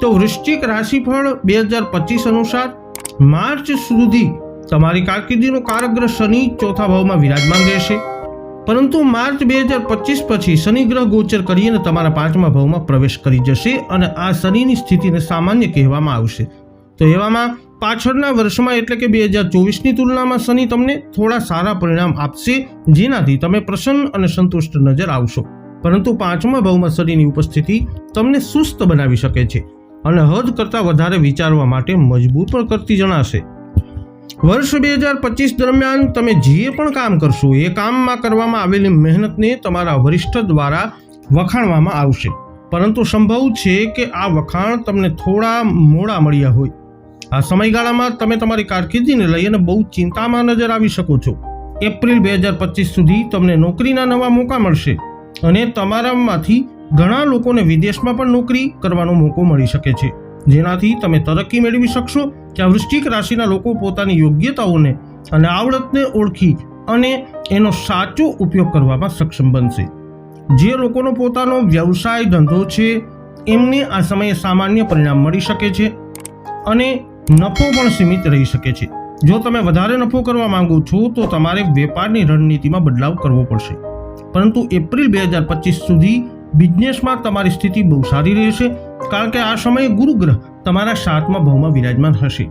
તો વૃશ્ચિક રાશિફળ બે હજાર પચીસ અનુસાર માર્ચ સુધી તમારી કારકિર્દીનો કારગ્રહ શનિ ચોથા ભાવમાં વિરાજમાન રહેશે. પરંતુ માર્ચ બે હજાર પચીસ પછી શનિ ગ્રહ ગોચર કરીને તમારા પાંચમા ભાવમાં પ્રવેશ કરી જશે અને આ શનિની સ્થિતિને સામાન્ય કહેવામાં આવશે. તો એવામાં પાછળના વર્ષમાં એટલે કે બે હજાર ચોવીસની તુલનામાં શનિ તમને થોડા સારા પરિણામ આપશે, જેનાથી તમે પ્રસન્ન અને સંતુષ્ટ નજર આવશો. પરંતુ પાંચમા ભાવમાં શનિની ઉપસ્થિતિ તમને સુસ્ત બનાવી શકે છે. અને હદ કરતાં વધારે વિચારવા માટે મજબૂર પણ કરતી જણાશે. વર્ષ બે હજાર પચીસ દરમિયાન તમે જે પણ કામ કરશો, એ કામમાં કરવામાં આવેલી મહેનતને તમારા વરિષ્ઠ દ્વારા વખાણવામાં આવશે. પરંતુ સંભવ છે કે આ વખાણ તમને થોડા મોડા મળ્યા હોય. આ સમયગાળામાં તમે તમારી કારકિર્દીને લઈ અને બહુ ચિંતામાં નજર આવી શકો છો. એપ્રિલ બે હજાર પચીસ સુધી તમને નોકરીના નવા મોકા મળશે અને તમારામાંથી ઘણા લોકોને વિદેશમાં પણ નોકરી કરવાનો મોકો મળી શકે છે. જેનાથી તમે તરક્કી મેળવી શકશો ત્યાં વૃશ્ચિક રાશિના લોકો પોતાની યોગ્યતાઓને અને આવડતને ઓળખી અને એનો સાચો ઉપયોગ કરવામાં સક્ષમ બનશે. જે લોકોનો પોતાનો વ્યવસાય ધંધો છે, એમને આ સમયે સામાન્ય પરિણામ મળી શકે છે અને નફો પણ સીમિત રહી શકે છે. જો તમે વધારે નફો કરવા માંગો છો, તો તમારે વેપારની રણનીતિમાં બદલાવ કરવો પડશે. પરંતુ એપ્રિલ બે હજાર પચીસ સુધી બિઝનેસમાં તમારી સ્થિતિ બહુ સારી રહેશે, કારણ કે આ સમયે ગુરુગ્રહ તમારા સાતમા ભાવમાં વિરાજમાન હશે.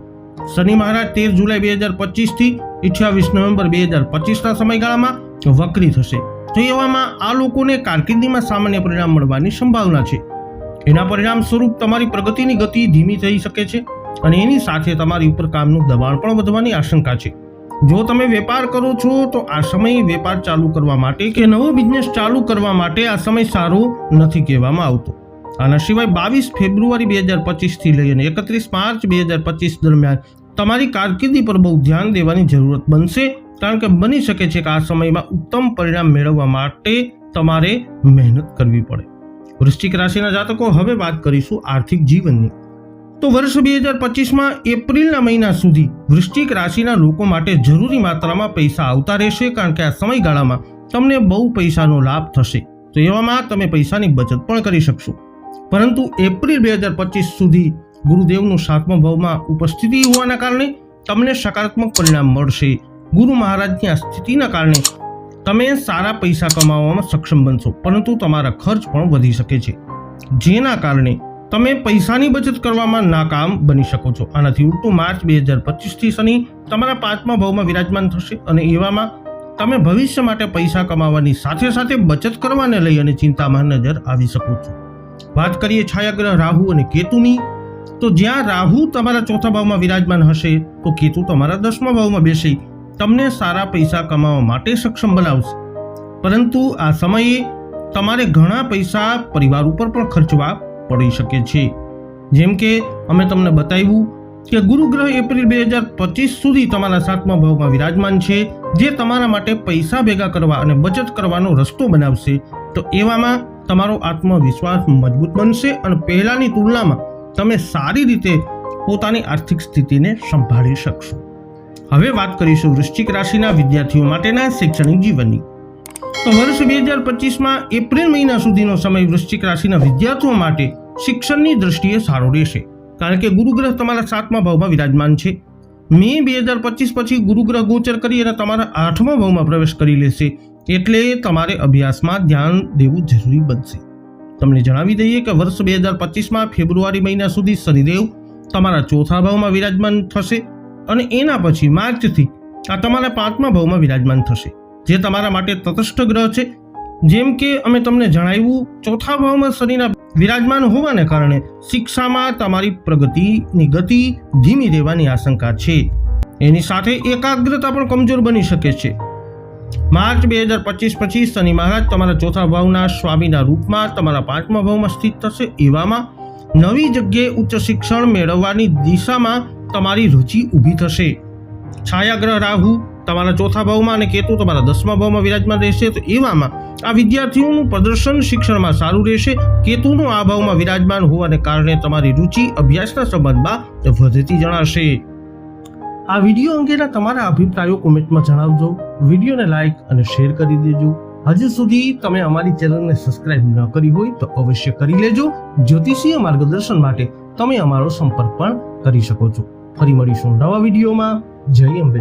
શનિ મહારાજ તેર જુલાઈ બે હજાર પચીસથી અઠ્યાવીસ નવેમ્બર બે હજાર પચીસના સમયગાળામાં વક્રી થશે. તો એવામાં આ લોકોને કારકિર્દીમાં સામાન્ય પરિણામ મળવાની સંભાવના છે. એના પરિણામ સ્વરૂપ તમારી પ્રગતિની ગતિ ધીમી થઈ શકે છે અને એની સાથે તમારી ઉપર કામનું દબાણ પણ વધવાની આશંકા છે. જો તમે વેપાર કરો છો, તો આ સમય વેપાર ચાલુ કરવા માટે કે નવો બિઝનેસ ચાલુ કરવા માટે આ સમય સારો નથી કહેવામાં આવતો. આના સિવાય બાવીસ ફેબ્રુઆરી બે હજાર પચીસથી લઈ અને એકત્રીસ માર્ચ બે હજાર પચીસ દરમિયાન તમારી કારકિર્દી પર બહુ ધ્યાન દેવાની જરૂરત બનશે, કારણ કે બની શકે છે કે આ સમયમાં ઉત્તમ પરિણામ મેળવવા માટે તમારે મહેનત કરવી પડે. વૃશ્ચિક રાશિના જાતકો, હવે વાત કરીશું આર્થિક જીવનની. તો વર્ષ બે હજાર પચીસમાં એપ્રિલના મહિના સુધી વૃશ્ચિક રાશિના લોકો માટે જરૂરી માત્રામાં પૈસા આવતા રહેશે કારણ કે આ સમયગાળામાં તમને બહુ પૈસાનો લાભ થશે. તો એવામાં તમે પૈસાની બચત પણ કરી શકશો. પરંતુ એપ્રિલ બે હજાર પચીસ સુધી ગુરુદેવનું સાતમા ભાવમાં ઉપસ્થિતિ હોવાના કારણે તમને સકારાત્મક પરિણામ મળશે. ગુરુ મહારાજની આ સ્થિતિના કારણે તમે સારા પૈસા કમાવવામાં સક્ષમ બનશો, પરંતુ તમારા ખર્ચ પણ વધી શકે છે. જેના કારણે તમે પૈસાની બચત કરવામાં નાકામ બની શકો છો. આનાથી ઉલટું માર્ચ બે હજાર પચીસથી શનિ તમારા પાંચમા ભાવમાં વિરાજમાન થશે અને એવામાં તમે ભવિષ્ય માટે પૈસા કમાવાની સાથે સાથે બચત કરવાને લઈ અને ચિંતામાં નજર આવી શકો છો. વાત કરીએ છાયાગ્રહ રાહુ અને કેતુની, તો જ્યાં રાહુ તમારા ચોથા ભાવમાં વિરાજમાન હશે, તો કેતુ તમારા દસમા ભાવમાં બેસી. તમને સારા પૈસા કમાવા માટે સક્ષમ બનાવશે. પરંતુ આ સમયે તમારે ઘણા પૈસા પરિવાર ઉપર પણ ખર્ચવા પડી શકે છે. જેમ કે અમે તમને બતાવ્યું કે ગુરુ ગ્રહ એપ્રિલ બે હજાર પચીસ સુધી તમારા સાતમા ભાવમાં વિરાજમાન છે. જે તમારા માટે પૈસા ભેગા કરવા અને બચત કરવાનો રસ્તો બનાવશે. તો એવામાં તમારો આત્મવિશ્વાસ મજબૂત બનશે અને પહેલાંની તુલનામાં તમે સારી રીતે પોતાની આર્થિક સ્થિતિને સંભાળી શકશો. હવે વાત કરીશું વૃશ્ચિક રાશિના વિદ્યાર્થીઓ માટેના શૈક્ષણિક જીવનની. તો વર્ષ બે હજાર પચીસમાં એપ્રિલ મહિના સુધીનો સમય વૃશ્ચિક રાશિના વિદ્યાર્થીઓ માટે શિક્ષણની દ્રષ્ટિએ સારો રહેશે. કારણ કે ગુરુગ્રહ તમારા સાતમા ભાવમાં વિરાજમાન છે. મે બે હજાર પચીસ પછી ગુરુગ્રહ ગોચર કરી અને તમારા આઠમા ભાવમાં પ્રવેશ કરી લેશે. એટલે તમારે અભ્યાસમાં ધ્યાન દેવું જરૂરી બનશે. તમને જણાવી દઈએ કે વર્ષ બે હજાર પચીસમાં ફેબ્રુઆરી મહિના સુધી શનિદેવ તમારા ચોથા ભાવમાં વિરાજમાન થશે અને એના પછી માર્ચથી આ તમારા પાંચમા ભાવમાં વિરાજમાન થશે. જે તમારા માટે તટસ્થ ગ્રહ છે. જેમ કે અમે તમને જણાવ્યું, ચોથા ભાવમાં શનિના વિરાજમાન હોવાને કારણે શિક્ષામાં તમારી પ્રગતિની ગતિ ધીમી રહેવાની આશંકા છે. એની સાથે એકાગ્રતા પણ કમજોર બની શકે છે. માર્ચ બે હજાર પચીસ પછી શનિ મહારાજ તમારા ચોથા ભાવના સ્વામીના રૂપમાં તમારા પાંચમા ભાવમાં સ્થિત થશે. એવામાં નવી જગ્યાએ ઉચ્ચ શિક્ષણ મેળવવાની દિશામાં તમારી રુચિ ઊભી થશે. છાયાગ્રહ રાહુ તમારા ચોથા ભાવમાં અને કેતુ તમારા દસમા ભાવમાં વિરાજમાન રહેશે, તો એવામાં આ વિદ્યાર્થીઓનું પ્રદર્શન શિક્ષણમાં સારું રહેશે. કેતુનું આ ભાવમાં વિરાજમાન હોવાને કારણે તમારી રુચિ, અભ્યાસના સંબંધમાં વધતી જણાશે. આ વીડિયો અંગેના તમારા અભિપ્રાયો કોમેન્ટમાં જણાવજો. વિડીયોને લાઇક અને શેર કરી દેજો. હજુ સુધી તમે અમારી ચેનલને સબસ્ક્રાઇબ ન કરી હોય તો અવશ્ય કરી લેજો. જ્યોતિષીય માર્ગદર્શન માટે તમે અમારો સંપર્ક પણ કરી શકો છો. ફરી મળીશું નવા વિડીયોમાં. જય અંબે.